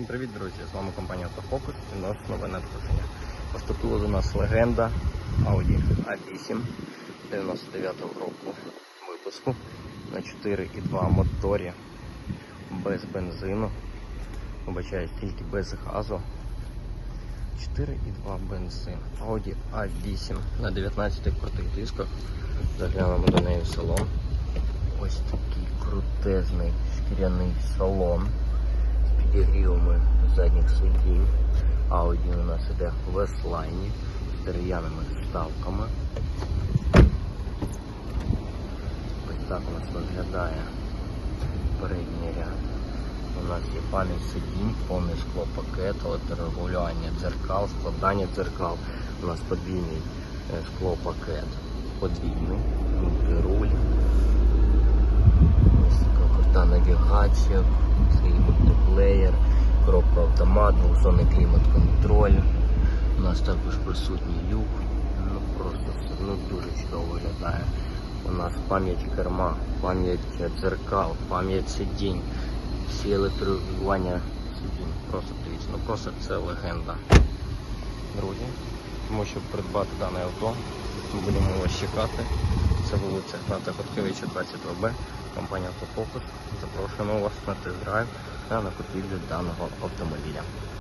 Всім привіт, друзі! З вами компанія Автофокус і наш нове надходження. Поступила до нас легенда Audi A8 99-го року випуску на 4,2 моторі без бензину. Вибачаюсь, тільки без газу. 4,2 бензин. Audi A8 на 19 крутих дисках. Заглянемо до неї в салон. Ось такий крутезний шкіряний салон підігрівами задніх сидінь. Audi у нас іде в вестлайні з дерев'яними вставками. Ось так у нас виглядає передній ряд. У нас є пам'ять сидінь, повний склопакет, регулювання дзеркал, складання дзеркал. У нас подвійний е, склопакет, подвійний, мультируль. Ось така крута навігація, мультиплеєр, коробка автомат, двохзонний клімат-контроль. У нас також присутній люк. Ну просто все ну, дуже чудово виглядає. У нас пам'ять керма, пам'ять дзеркал, пам'ять сидінь, всі електрорегулювання сидінь. Просто дивіться, ну просто це легенда. Друзі, тому щоб придбати дане авто, будемо вас чекати. Це вулиця Гната Хоткевича 22Б, компанія Автофокус. Запрошуємо вас на тест-драйв та на купівлю даного автомобіля.